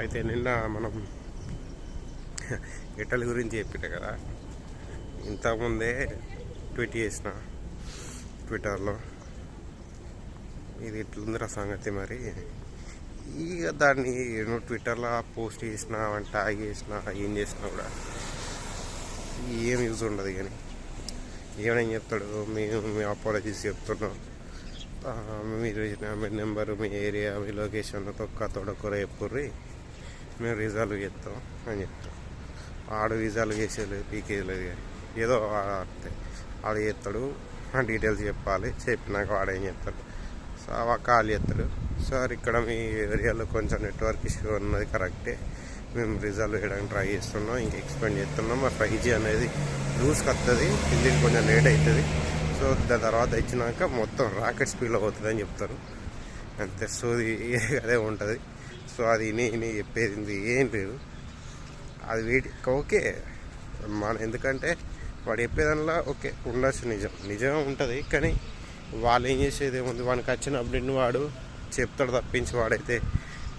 అయితే నిన్న మనం ఇటలీ గురించి చెప్పిన కదా. ఇంతకుముందే ట్వీట్ చేసిన ట్విట్టర్లో. ఇది ఇట్లుందిరా సంగతి మరి. ఇక దాన్ని నువ్వు ట్విట్టర్లో పోస్ట్ చేసినా ట్యాగ్ చేసినా ఏం చేసినా కూడా ఏం యూజ్ ఉండదు కానీ. ఏమైనా చెప్తాడు? మేము మీ అపాలజీస్ చెప్తున్నాం. మీరు ఇచ్చిన మీ నెంబరు మీ ఏరియా మీ లొకేషన్ తొక్క తొడకొర చెప్పుర్రి మేము రీజాల్వ్ చేస్తాం అని చెప్తాం. ఆడు రీజాల్వ్ చేసేది పీకేజీలో కానీ ఏదో ఆడితే ఆడు చేస్తాడు ఆ డీటెయిల్స్ చెప్పాలి. చెప్పినాక వాడు ఏం చెప్తాడు సో ఆ కాల్ చేస్తాడు. సార్ ఇక్కడ మీ ఏరియాలో కొంచెం నెట్వర్క్ ఇష్యూ ఉన్నది కరెక్టే. మేము రిజాల్వ్ చేయడానికి ట్రై చేస్తున్నాం ఇంకా ఎక్స్పెండ్ చేస్తున్నాం. మా ఫైవ్ జీ అనేది లూజ్కి వస్తుంది ఇంజిన్ కొంచెం లేట్ అవుతుంది సో దాని తర్వాత ఇచ్చినాక మొత్తం రాకెట్ స్పీడ్లో పోతుంది అని చెప్తారు. అంతే సో అదే ఉంటుంది. సో అది నేను చెప్పేది ఏం లేదు. అది వీటి ఓకే. మన ఎందుకంటే వాడు చెప్పేదానిలా ఓకే ఉండొచ్చు నిజం. నిజం ఉంటుంది కానీ వాళ్ళు ఏం చేసేది? ఏముంది వానికి వచ్చిన అప్డేట్ని వాడు చెప్తాడు తప్పించి వాడైతే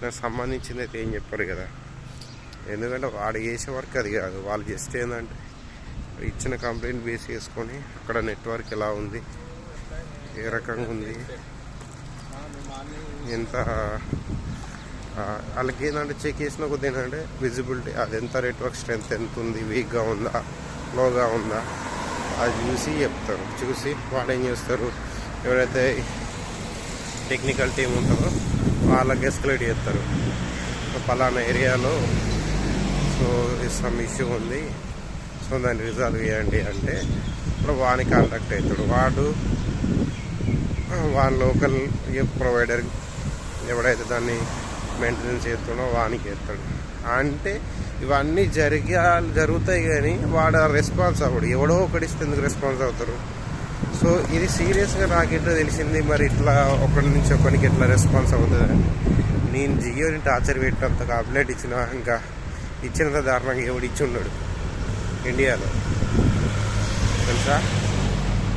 నాకు సంబంధించింది అయితే ఏం చెప్పాడు కదా. ఎందుకంటే వాడు చేసే వర్క్ అది కాదు. వాళ్ళు జస్ట్ ఏంటంటే ఇచ్చిన కంప్లైంట్ బేస్ చేసుకొని అక్కడ నెట్వర్క్ ఎలా ఉంది ఏ రకంగా ఉంది ఎంత వాళ్ళకి ఏంటంటే చెక్ చేసిన కొద్ది ఏంటంటే విజిబిలిటీ అది ఎంత నెట్వర్క్ స్ట్రెంత్ ఎంత ఉంది వీక్గా ఉందా లోగా ఉందా అది చూసి చెప్తారు. చూసి వాళ్ళు ఏం చేస్తారు? ఎవరైతే టెక్నికల్ టీం ఉంటుందో వాళ్ళకి ఎస్కలేట్ చేస్తారు. పలానా ఏరియాలో సో సమ్ ఇష్యూ ఉంది. సో దాన్ని రిజాల్వ్ చేయండి అంటే ఇప్పుడు వాడిని కాంటాక్ట్ అవుతాడు. వాడు వాళ్ళ లోకల్ ప్రొవైడర్ ఎవడైతే దాన్ని మెయింటెనెన్స్ చేస్తాడో వానికి వేస్తాడు అంటే ఇవన్నీ జరిగా జరుగుతాయి కానీ వాడు రెస్పాన్స్ అవ్వడు. ఎవడో ఒకటిస్తే ఎందుకు రెస్పాన్స్ అవుతారు? సో ఇది సీరియస్గా నాకెట్లా తెలిసింది? మరి ఇట్లా ఒకరి నుంచి ఒకరికి ఎట్లా రెస్పాన్స్ అవుతుంది? నేను జియోని టార్చర్ పెట్టినంత కంప్లైంట్ ఇచ్చిన ఇంకా ఇచ్చినంత దారుణంగా ఎవడు ఇచ్చి ఉన్నాడు ఇండియాలో. తెలుసా?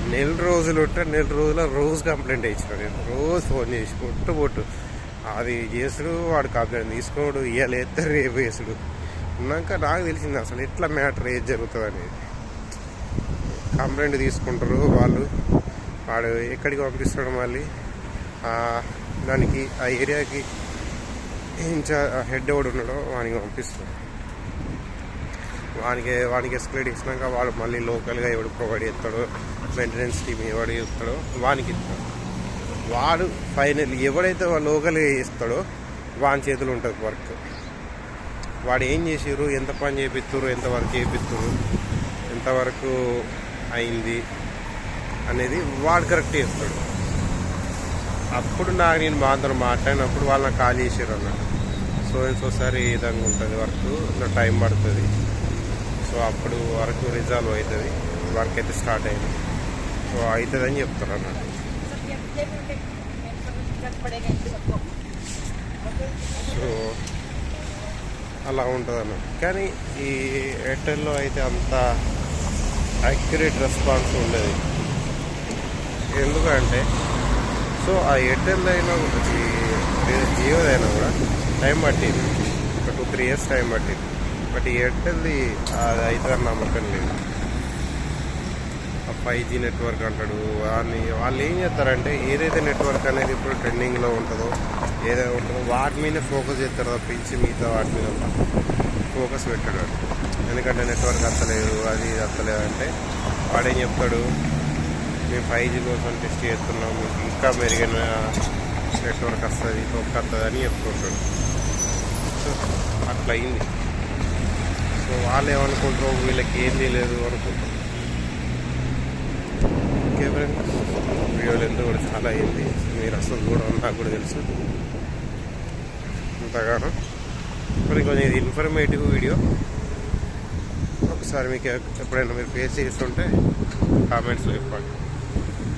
నెల రోజులు ఉంటే నెల రోజుల రోజు కంప్లైంట్ ఇచ్చిన నేను. రోజు ఫోన్ చేసి పొట్టు పొట్టు. అది చేసుడు వాడు కంప్లైంట్ తీసుకోడు ఇవాళ ఎత్తారు రేపు వేసుడు ఉన్నాక నాకు తెలిసింది అసలు ఎట్లా మ్యాటర్ ఏది జరుగుతుంది అనేది. కంప్లైంట్ తీసుకుంటారు వాళ్ళు. వాడు ఎక్కడికి పంపిస్తాడు మళ్ళీ? దానికి ఆ ఏరియాకి ఇన్ఛార్జ్ హెడ్ ఎవడు ఉన్నాడో వానికి పంపిస్తాడు వానికి వానికి ఎస్కలేట్ ఇచ్చినాక వాడు మళ్ళీ లోకల్గా ఎవడు ప్రొవైడ్ చేస్తాడో మెయింటెనెన్స్ టీమ్ ఎవడు చేస్తాడో వానికి ఇస్తాడు. వాడు ఫైనల్ ఎవడైతే వాడు లోకల్గా చేస్తాడో వాని చేతులు ఉంటుంది వర్క్. వాడు ఏం చేసిర్రు? ఎంత పని చేపిస్తారు ఎంత వర్క్ ఎంతవరకు అయింది? అనేది వాడు కరెక్ట్ చేస్తాడు అప్పుడు నాకు నేను మాత్రం మాట్లాడినప్పుడు వాళ్ళు నాకు కాల్ చేసారు అన్నాడు సో ఇంకోసారి ఈ విధంగా ఉంటుంది వర్క్? ఇంకా టైం పడుతుంది. సో అప్పుడు వర్క్ రిజాల్వ్ అవుతుంది. వర్క్ అయితే స్టార్ట్ అయింది. సో అవుతుందని చెప్తారు అన్నట్టు సో అలా ఉంటుంది అన్నట్టు కానీ ఈ ఎయిర్టెల్లో అయితే అంత యాక్యురేట్ రెస్పాన్స్ ఉండేది. ఎందుకంటే సో ఆ ఎయిర్టెల్ అయినా జియోది అయినా కూడా టైం పట్టింది. ఒక టూ త్రీ ఇయర్స్ టైం పట్టింది. బట్ ఎయిర్టెల్ది అది అవుతుందని నమ్మకం లేదు. ఫైవ్ జీ నెట్వర్క్ అంటాడు. వాళ్ళని వాళ్ళు ఏం చేస్తారంటే ఏదైతే నెట్వర్క్ అనేది ఇప్పుడు ట్రెండింగ్లో ఉంటుందో ఏదైతే ఉంటుందో వాటి మీద ఫోకస్ చేస్తారు తప్పించి మిగతా వాటి మీద ఫోకస్ పెట్టాడు ఎందుకంటే నెట్వర్క్ అత్తలేదు అది అత్తలేదు అంటే వాడేం చెప్తాడు మేము ఫైవ్ జీ కోసం టెస్ట్ చేస్తున్నాం మీకు ఇంకా మెరుగైన నెట్వర్క్ వస్తుంది తొక్క వస్తుంది అని చెప్తుంటాడు సో అట్లా అయింది. సో వాళ్ళు ఏమనుకుంటారు వీళ్ళకి ఏం తెలియదు అనుకుంటారు ఓకే ఫ్రెండ్స్ వీడియో లెంత్ అయింది? మీరు అసలు కూడా నాకు కూడా తెలుసు. అంతగానో. మరి కొంచెం ఇది ఇన్ఫర్మేటివ్ వీడియో ఒకసారి మీకు ఎప్పుడైనా మీరు ఫేస్ చేస్తుంటే కామెంట్స్లో చెప్పండి.